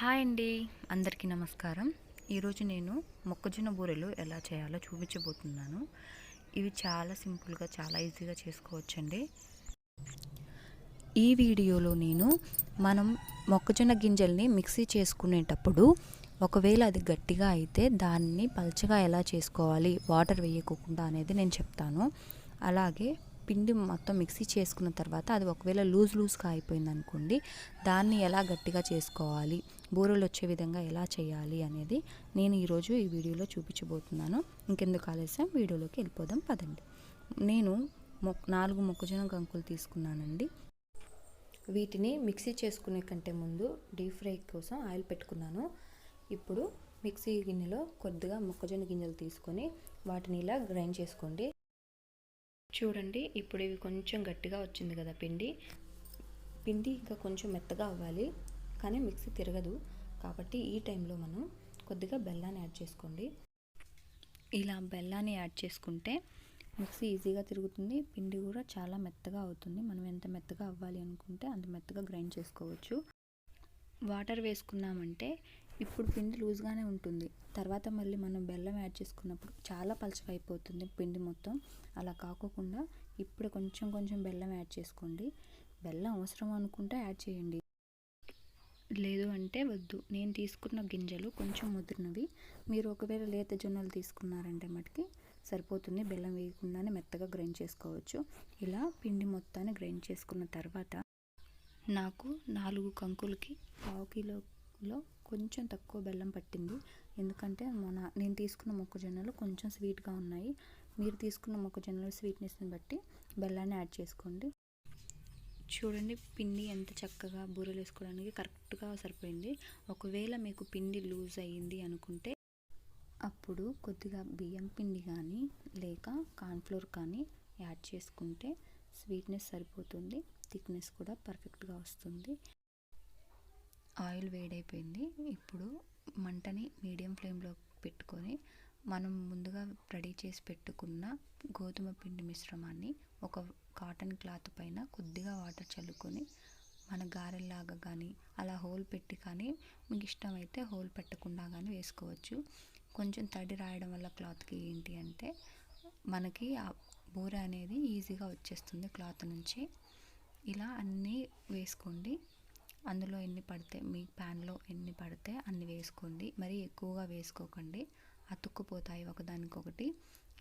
Hi అండి. అందరికీ నమస్కారం. ఈరోజు నేను మొక్కజొన్న బూరెలు ఎలా చేయాలో చూపించబోతున్నాను. ఇవి చాలా సింపుల్గా చాలా ఈజీగా చేసుకోవచ్చండి. ఈ వీడియోలో నేను మనం మొక్కజొన్న గింజల్ని మిక్సీ చేసుకునేటప్పుడు ఒకవేళ అది గట్టిగా అయితే దాన్ని పల్చగా ఎలా చేసుకోవాలి వాటర్ వేయకోకుండా అనేది నేను చెప్తాను. అలాగే పిండి మొత్తం మిక్సీ చేసుకున్న తర్వాత అది ఒకవేళ లూజ్ లూజ్గా అయిపోయింది అనుకోండి దాన్ని ఎలా గట్టిగా చేసుకోవాలి బూరెలు వచ్చే విధంగా ఎలా చేయాలి అనేది నేను ఈరోజు ఈ వీడియోలో చూపించబోతున్నాను. ఇంకెందుకు ఆలస్యం? వీడియోలోకి వెళ్ళిపోదాం పదండి. నేను నాలుగు మొక్కజొన్న గంకులు తీసుకున్నానండి. వీటిని మిక్సీ చేసుకునే కంటే ముందు డీప్ ఫ్రై కోసం ఆయిల్ పెట్టుకున్నాను. ఇప్పుడు మిక్సీ గిన్నెలో కొద్దిగా మొక్కజొన్న గింజలు తీసుకొని వాటిని ఇలా గ్రైండ్ చేసుకోండి. చూడండి ఇప్పుడు ఇవి కొంచెం గట్టిగా వచ్చింది కదా పిండి. పిండి ఇంకా కొంచెం మెత్తగా అవ్వాలి కానీ మిక్సీ తిరగదు. కాబట్టి ఈ టైంలో మనం కొద్దిగా బెల్లాన్ని యాడ్ చేసుకోండి. ఇలా బెల్లాన్ని యాడ్ చేసుకుంటే మిక్సీ ఈజీగా తిరుగుతుంది పిండి కూడా చాలా మెత్తగా అవుతుంది. మనం ఎంత మెత్తగా అవ్వాలి అనుకుంటే అంత మెత్తగా గ్రైండ్ చేసుకోవచ్చు. వాటర్ వేసుకున్నామంటే ఇప్పుడు పిండి లూజ్గానే ఉంటుంది. తర్వాత మళ్ళీ మనం బెల్లం యాడ్ చేసుకున్నప్పుడు చాలా పలచగా అయిపోతుంది పిండి మొత్తం. అలా కాకోకుండా ఇప్పుడు కొంచెం కొంచెం బెల్లం యాడ్ చేసుకోండి. బెల్లం అవసరం అనుకుంటే యాడ్ చేయండి. లేదు అంటే వద్దు. నేను తీసుకున్న గింజలు కొంచెం ముదిరినవి. మీరు ఒకవేళ లేత జొన్నలు తీసుకున్నారంటే మటుకి సరిపోతుంది. బెల్లం వేయకుండానే మెత్తగా గ్రైండ్ చేసుకోవచ్చు. ఇలా పిండి మొత్తాన్ని గ్రైండ్ చేసుకున్న తర్వాత నాకు నాలుగు కంకులకి పావు లో కొంచెం తక్కువ బెల్లం పట్టింది. ఎందుకంటే మన నేను తీసుకున్న మొక్కజొన్నలు కొంచెం స్వీట్గా ఉన్నాయి. మీరు తీసుకున్న మొక్కజొన్నలు స్వీట్నెస్ని బట్టి బెల్లాన్ని యాడ్ చేసుకోండి. చూడండి పిండి ఎంత చక్కగా బూరెలు వేసుకోవడానికి కరెక్ట్గా సరిపోయింది. ఒకవేళ మీకు పిండి లూజ్ అయ్యింది అనుకుంటే అప్పుడు కొద్దిగా బియ్యం పిండి కానీ లేక కార్న్ఫ్లోర్ కానీ యాడ్ చేసుకుంటే స్వీట్నెస్ సరిపోతుంది. థిక్నెస్ కూడా పర్ఫెక్ట్గా వస్తుంది. ఆయిల్ వేడైపోయింది. ఇప్పుడు మంటని మీడియం ఫ్లేమ్లో పెట్టుకొని మనం ముందుగా రెడీ చేసి పెట్టుకున్న గోధుమ పిండి మిశ్రమాన్ని ఒక కాటన్ క్లాత్ పైన కొద్దిగా వాటర్ చల్లుకొని మన గారెల్లాగా కానీ అలా హోల్ పెట్టి కానీ మీకు ఇష్టమైతే హోల్ పెట్టకుండా కానీ వేసుకోవచ్చు. కొంచెం తడి రాయడం వల్ల క్లాత్కి ఏంటి అంటే మనకి ఆ బూర అనేది ఈజీగా వచ్చేస్తుంది క్లాత్ నుంచి. ఇలా అన్నీ వేసుకోండి. అందులో ఎన్ని పడితే మీ ప్యాన్లో ఎన్ని పడితే అన్ని వేసుకోండి. మరి ఎక్కువగా వేసుకోకండి. అతుక్కుపోతాయి ఒకదానికొకటి.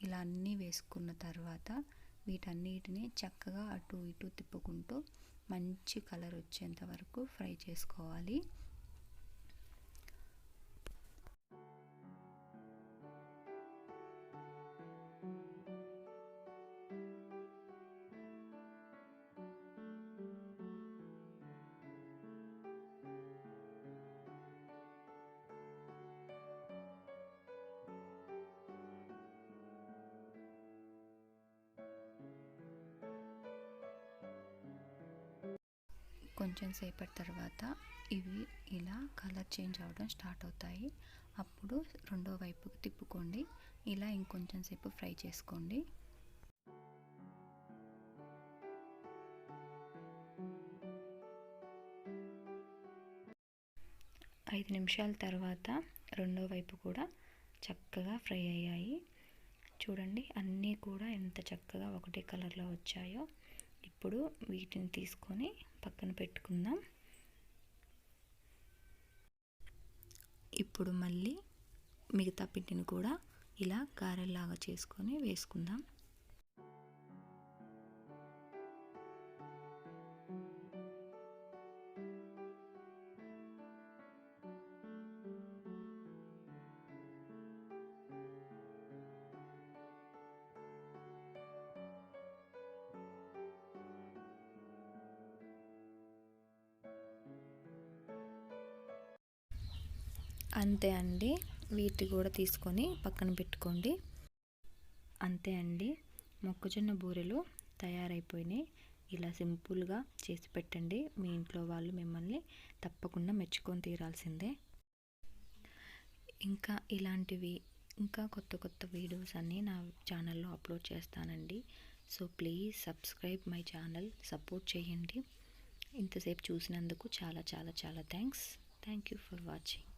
ఇలా అన్నీ వేసుకున్న తర్వాత వీటన్నిటిని చక్కగా అటు ఇటు తిప్పుకుంటూ మంచి కలర్ వచ్చేంత వరకు ఫ్రై చేసుకోవాలి. కొంచెం సేపటి తర్వాత ఇవి ఇలా కలర్ చేంజ్ అవ్వడం స్టార్ట్ అవుతాయి. అప్పుడు రెండో వైపుకి తిప్పుకోండి. ఇలా ఇంకొంచెం సేపు ఫ్రై చేసుకోండి. ఐదు నిమిషాల తర్వాత రెండో వైపు కూడా చక్కగా ఫ్రై అయ్యాయి. చూడండి అన్నీ కూడా ఎంత చక్కగా ఒకటే కలర్లో వచ్చాయో. ఇప్పుడు వీటిని తీసుకొని పక్కన పెట్టుకుందాం. ఇప్పుడు మళ్ళీ మిగతా పిండిని కూడా ఇలా గారెల్లాగా చేసుకొని వేసుకుందాం. అంతే అండి. వీటి కూడా తీసుకొని పక్కన పెట్టుకోండి. అంతే అండి. మొక్కజొన్న బూరెలు తయారైపోయినాయి. ఇలా సింపుల్గా చేసి పెట్టండి. మీ ఇంట్లో వాళ్ళు మిమ్మల్ని తప్పకుండా మెచ్చుకొని తీరాల్సిందే. ఇంకా ఇలాంటివి ఇంకా కొత్త కొత్త వీడియోస్ అన్నీ నా ఛానల్లో అప్లోడ్ చేస్తానండి. So please subscribe my channel. Support చేయండి. ఇంతసేపు చూసినందుకు చాలా చాలా చాలా thanks. Thank you for watching.